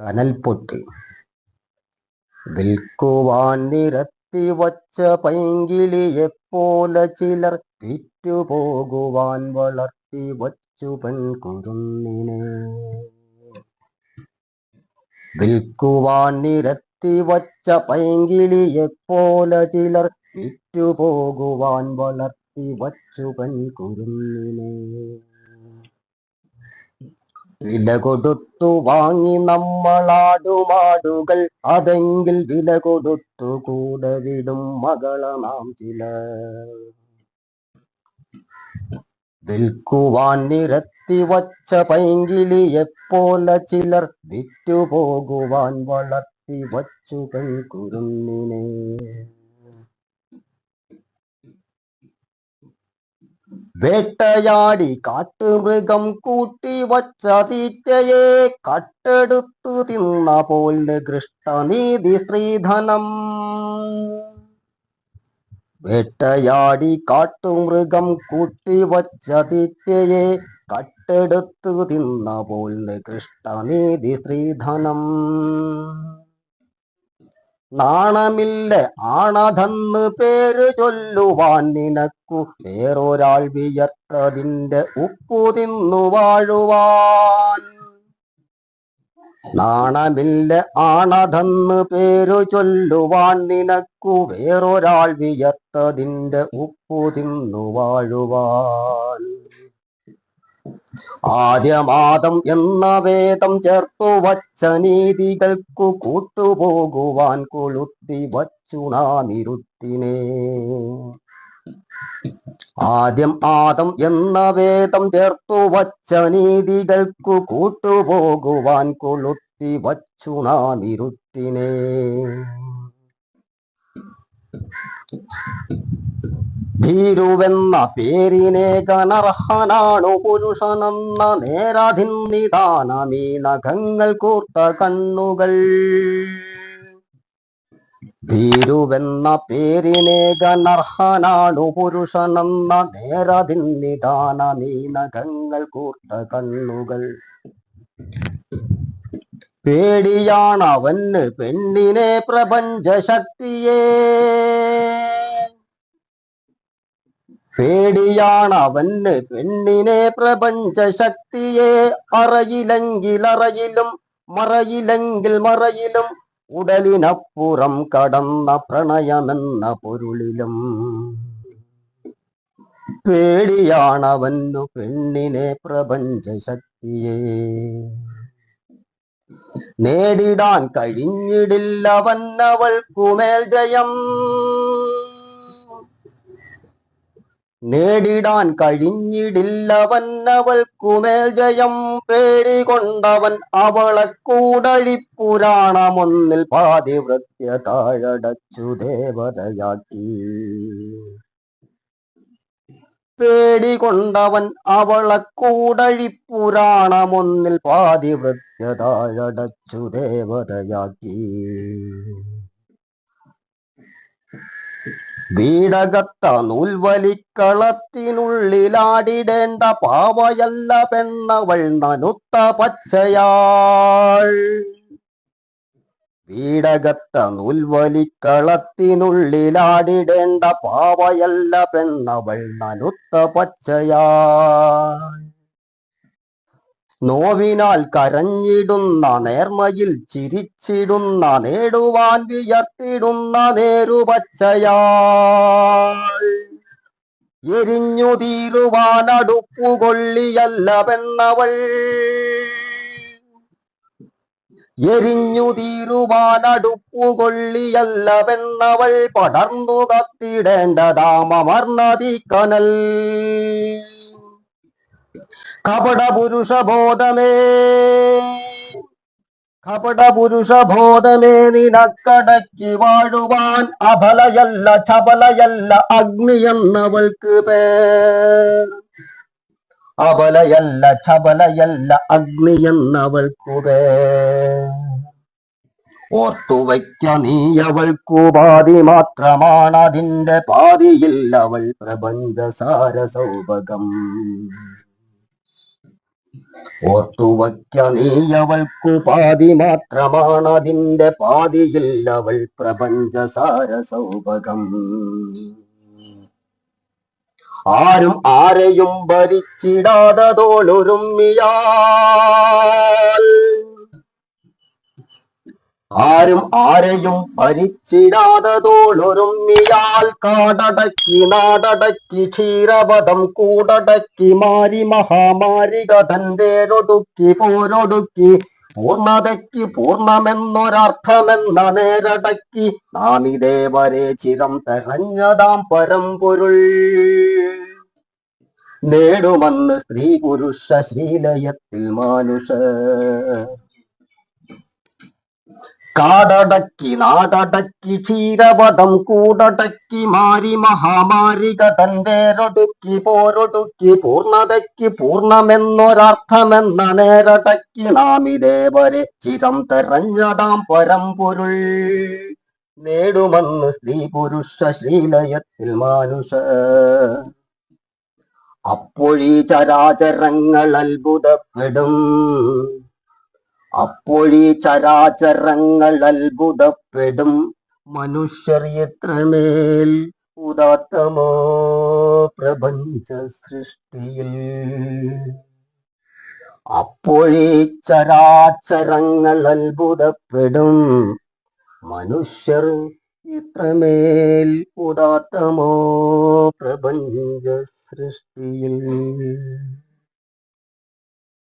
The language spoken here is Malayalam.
കനൽപ്പൊട്ട് വിൽക്കുവാൻ നിരത്തി വച്ച പൈങ്കിളിയെപ്പോലെ ചിലർ വിറ്റുപോകുവാൻ വളർത്തി വച്ചു പെൺകുരുന്നിനെ. വിൽക്കുവാൻ നിരത്തി വച്ച പൈങ്കിളിയെപ്പോലെ ചിലർ വിറ്റുപോകുവാൻ വളർത്തി വച്ചു പെൺകുരുന്നിനെ. വില കൊടുത്തു വാങ്ങി നമ്മളാടുമാടുകൾ. അതെങ്കിൽ വില കൊടുത്തു കൂടെ വിടും മകള നാം ചില വിൽക്കുവാൻ നിരത്തി വച്ച പൈങ്കിളിയെപ്പോലെ ചിലർ. വിറ്റുപോകുവാൻ വളർത്തി വച്ചു പെൺകുരുന്നിനെ. വേട്ടയാടി കാട്ടുമൃഗം കൂട്ടി വച്ച തീറ്റയെ കട്ടെടുത്തു തിന്ന പോൽ നികൃഷ്ടനീതി സ്ത്രീധനം വേട്ടയാടി കാട്ടുമൃഗം കൂട്ടി വച്ച തീറ്റയെ കട്ടെടുത്തു തിന്ന പോൽ നികൃഷ്ടനീതി സ്ത്രീധനം നാണമില്ല ആണതെന്ന് പേര് ചൊല്ലുവാൻ നിനക്കു വേറൊരാൾ വിയർത്തതിന്റെ ഉപ്പു തിന്നു വാഴുവാൻ. നാണമില്ല ആണതെന്ന് പേരു ചൊല്ലുവാൻ നിനക്കു വേറൊരാൾ വിയർത്തതിന്റെ ഉപ്പു തിന്നു വാഴുവാൻ. ആദ്യമാദം എന്ന വേദം ചേർത്തു വച്ച നീതികൾക്കു കൂട്ടുപോകുവാൻ കൊളുത്തി വച്ചു നാം ഇരുത്തിനെ. ആദ്യം ആദം എന്ന വേദം ചേർത്തു വച്ച നീതികൾക്കു കൂട്ടുപോകുവാൻ കൊളുത്തി വച്ചു നാം ഇരുത്തിനെ. ഭീരുവെന്ന പേരിനെ കനർഹനാണു പുരുഷനെന്ന നേരധിന്നിദാനമീ നഖങ്ങൾ കൂർത്ത കണ്ണുകൾ. ഭീരുവെന്ന പേരിനെ ഗണർഹനാണു പുരുഷനെന്ന നേരധിന്നിദാനമീ നഖങ്ങൾ കൂർത്ത കണ്ണുകൾ. പേടിയാണവന് പെണ്ണിനെ പ്രപഞ്ച ശക്തിയെ പേടിയാണവന് പെണ്ണിനെ പ്രപഞ്ച ശക്തിയെ അറയിലെങ്കിൽ അറയിലും മറയിലെങ്കിൽ മറയിലും ഉടലിനപ്പുറം കടന്ന പ്രണയമെന്ന പൊരുളിലും. പേടിയാണവന്നു പെണ്ണിനെ പ്രപഞ്ച ശക്തിയെ നേടിടാൻ കഴിഞ്ഞിടില്ലവന്നവൾക്കുമേൽ ജയം. നേടിടാൻ കഴിഞ്ഞിടില്ലവന്നവൾക്കുമേൽ ജയം. പേടികൊണ്ടവൻ അവളെ കൂടഴിപ്പുരാണമൊന്നിൽ പാതിവൃത്യ താഴടച്ചു ദേവതയാക്കി. പേടികൊണ്ടവൻ അവളെ കൂടഴിപ്പുരാണമൊന്നിൽ പാതിവൃത്യ താഴടച്ചു ദേവതയാക്കി. വീടകത്ത നൂൽവലിക്കളത്തിനുള്ളിലാടിടേണ്ട പാവയല്ല പെണ്ണവൾ നനുത്ത പച്ചയാൾ. വീടകത്ത നൂൽവലിക്കളത്തിനുള്ളിലാടിടേണ്ട പാവയല്ല പെണ്ണവൾ നനുത്ത പച്ചയാൾ. നോവിനാൽ കരഞ്ഞിടുന്ന നേർമയിൽ ചിരിച്ചിടുന്ന നേടുവാൻ വിയർത്തിടുന്ന നേരുപച്ചയാ എരിഞ്ഞു തീരുവാൻ അടുപ്പുകൊള്ളിയല്ലവെന്നവൾ. എരിഞ്ഞു തീരുവാൻ അടുപ്പുകൊള്ളിയല്ലവെന്നവൾ. പടർന്നു കത്തിടേണ്ടതാമർന്നതി കനൽ കപട പുരുഷബോധമേ കപട പുരുഷബോധമേ നിനക്കടക്കി വാഴുവാൻ അബലയല്ല ചപലയല്ല അഗ്നി എന്നവൾക്ക് പേർ. അബലയല്ല ചപലയല്ല അഗ്നി എന്നവൾക്ക് പേർ. ഓർത്തു വയ്ക്ക നീ അവൾക്കു പാതി മാത്രമാണ് അതിന്റെ പാതിയിൽ അവൾ പ്രപഞ്ചസാര സൗഭകം ഓർത്തു നീ അവൾക്കു പാതി മാത്രമാണതിന്റെ പാതിയിൽ അവൾ പ്രപഞ്ച സൗഭകം ആരും ആരെയും ഭരിച്ചിടാതതോളൊരുമ്മിയാൽ ആരും ആരെയും ഭരിച്ചിടാതതോളൊരുമ്മിയാൽ കാടടക്കി നാടടക്കി ക്ഷീരപഥം കൂടടക്കി മാരി മഹാമാരിക തൻ വേരൊടുക്കി പോരൊടുക്കി പൂർണതയ്ക്ക് പൂർണമെന്നൊരർത്ഥമെന്ന നേരടക്കി നാം ഇതേവരെ ചിരം തെരഞ്ഞതാം പരമ്പൊരുൾ. നേടുമെന്ന് സ്ത്രീ പുരുഷ ശ്രീലയത്തിൽ മാനുഷ കാടടക്കി നാടടക്കി ക്ഷീരപദം കൂടടക്കി മാരി മഹാമാരിക തൻ വേരൊടുക്കി പോരൊടുക്കി പൂർണതയ്ക്ക് പൂർണമെന്നൊരർത്ഥമെന്ന നേരടക്കി നാമിദേവരെ ചിരം തെരഞ്ഞടാം പരമ്പൊരുൾ. നേടുമെന്ന് സ്ത്രീ പുരുഷ ശ്രീലയത്തിൽ മാനുഷ. അപ്പോഴീ ചരാചരങ്ങൾ അത്ഭുതപ്പെടും. അപ്പോഴീ ചരാചരങ്ങൾ അത്ഭുതപ്പെടും. മനുഷ്യർ എത്രമേൽ ഉദാത്തമോ പ്രപഞ്ച സൃഷ്ടിയിൽ അപ്പോഴീ ചരാചരങ്ങൾ അത്ഭുതപ്പെടും. മനുഷ്യർ ഇത്രമേൽ ഉദാത്തമോ പ്രപഞ്ച സൃഷ്ടിയിൽ